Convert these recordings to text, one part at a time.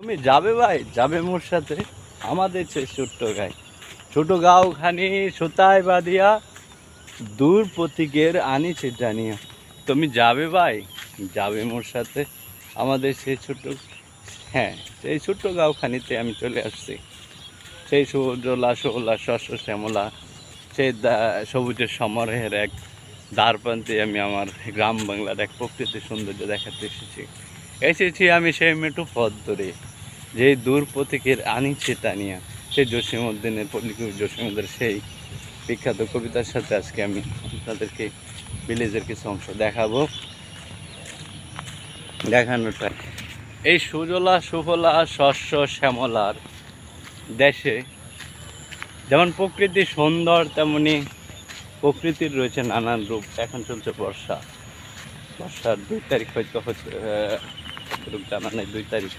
তুমি যাবে ভাই, যাবে মোর সাথে। আমাদের সে ছোট্ট গাই। ছোট গাও খানি সুতায় বাঁধিয়া দূর প্রতীকের আনি জানিয়া তুমি যাবে ভাই, যাবে মোর সাথে। আমাদের সেই ছোট্ট হ্যাঁ সেই ছোট্ট গাঁওখানিতে আমি চলে আসছি। সেই সুজলা সোলা শস্য, শ্যামলা সেই সবুজের সমারোহের এক দ্বারপ্রান্তে আমি আমার গ্রাম বাংলার এক প্রকৃতির সৌন্দর্য দেখাতে এসেছি। এসেছি আমি সেই মেটু পথ ধরে যে দূর প্রতীকের আনিছে টানিয়া। সেই জসীমউদ্দিনের পল্লিকুর জসীমউদ্দিনের সেই বিখ্যাত কবিতার সাথে আজকে আমি আপনাদেরকে ভিলেজের কিছু অংশ দেখাবো। দেখানোটা, এই সুজলা সুফলা শস্য শ্যামলার দেশে যেমন প্রকৃতি সুন্দর, তেমনি প্রকৃতির রয়েছে নানান রূপ। এখন চলছে বর্ষা। বর্ষার দুই তারিখ হয়তো হচ্ছে জানা নেই দুই তারিখ।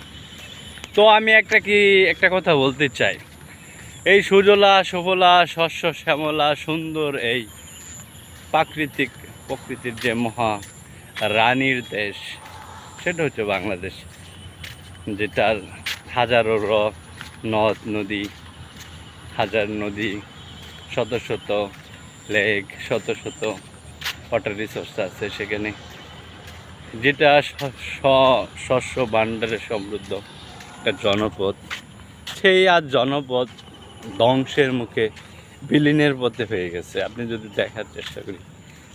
তো আমি একটা কি, একটা কথা বলতে চাই। এই সুজলা, সুফলা, শস্য, শ্যামলা, সুন্দর এই প্রাকৃতিক, প্রকৃতির যে মহা রানীর দেশ, সেটা হচ্ছে বাংলাদেশ, যেটার হাজারো র নদ, নদী, হাজার নদী, শত শত লেক, শত শত ওয়াটার রিসোর্স আছে সেখানে। যেটা শস্য ভাণ্ডারে সমৃদ্ধ একটা জনপদ, সেই আর জনপদ ধ্বংসের মুখে বিলীনের পথে হয়ে গেছে। আপনি যদি দেখার চেষ্টা করি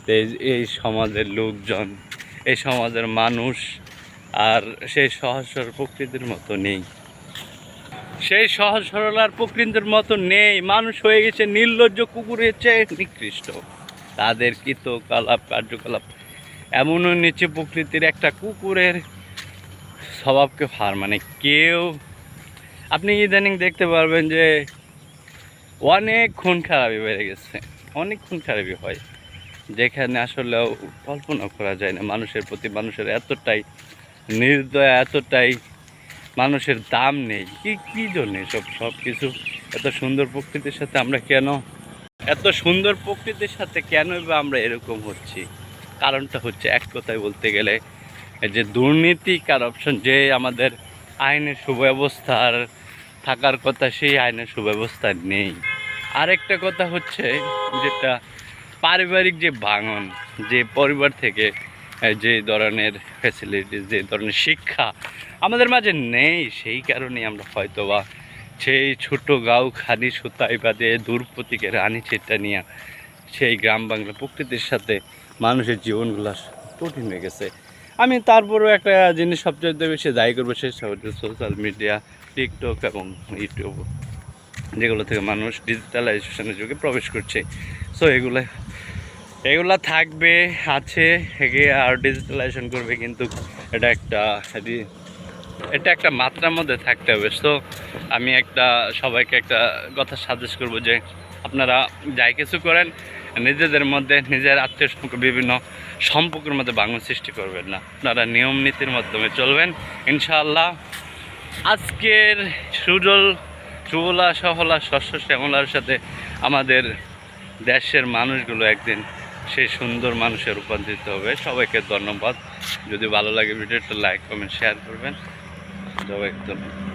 এই- এই সমাজের লোকজন, এই সমাজের মানুষ আর সেই সহজ সরল প্রকৃতির মতো নেই। সেই সহজ সরল আর প্রকৃতির মতো নেই। মানুষ হয়ে গেছে নির্লজ্জ কুকুরের চেয়ে নিকৃষ্ট। তাদের কৃতকলাপ, কার্যকলাপ এমনও নিচে প্রকৃতির একটা কুকুরের স্বভাবকে হার মানে কেউ, আপনি ইদানিং দেখতে পারবেন যে অনেক খুন খারাপি বেড়ে গেছে, অনেক খুন খারাপি হয়, যেখানে আসলেও কল্পনা করা যায় না মানুষের প্রতি, মানুষের এতটাই নির্দয়, এতটাই মানুষের দাম নেই, কি, কী জন্য সব সব কিছু? এত সুন্দর প্রকৃতির সাথে আমরা কেন? এত সুন্দর প্রকৃতির সাথে কেনই বা আমরা এরকম হচ্ছি? কারণটা হচ্ছে এক কথায় বলতে গেলে যে দুর্নীতি কারাপশন যে আমাদের আইনের সুব্যবস্থার থাকার কথা সেই আইনের সুব্যবস্থা নেই। আরেকটা কথা হচ্ছে যেটা পারিবারিক যে ভাঙন, যে পরিবার থেকে যে ধরনের ফ্যাসিলিটি যে ধরনের শিক্ষা আমাদের মাঝে নেই, সেই কারণেই আমরা হয়তোবা সেই ছোট গাঁও খানি সুতাই বাদে দূর প্রতীকের রানী চেটা নিয়ে সেই গ্রাম বাংলা প্রকৃতির সাথে মানুষের জীবনগুলো কঠিন হয়ে গেছে। আমি তারপরেও একটা জিনিস সবচেয়ে বেশি দায়ী করব হচ্ছে সোশ্যাল মিডিয়া টিকটক এবং ইউটিউব যেগুলো থেকে মানুষ ডিজিটালাইজেশনের যুগে প্রবেশ করছে। সো এগুলো, এগুলা থাকবে, আছে আর ডিজিটালাইজেশন করবে কিন্তু এটা একটা এটা একটা মাত্রার মধ্যে থাকতে হবে। সো আমি একটা, সবাইকে একটা কথা সাজেস্ট করব যে, আপনারা যাই কিছু করেন, নিজেদের মধ্যে, নিজের আত্মীয় বিভিন্ন সম্পর্কের মধ্যে বাংলা সৃষ্টি করবেন না। আপনারা নিয়ম নীতির মাধ্যমে চলবেন। ইনশাআল্লাহ, আজকের সুজল, সুবলা সহলা শস্য শ্যামলার সাথে আমাদের দেশের মানুষগুলো একদিন সেই সুন্দর মানুষে রূপান্তরিত হবে। সবাইকে ধন্যবাদ। যদি ভালো লাগে ভিডিওটা লাইক কমেন্ট শেয়ার করবেন। সবাইকে ধন্যবাদ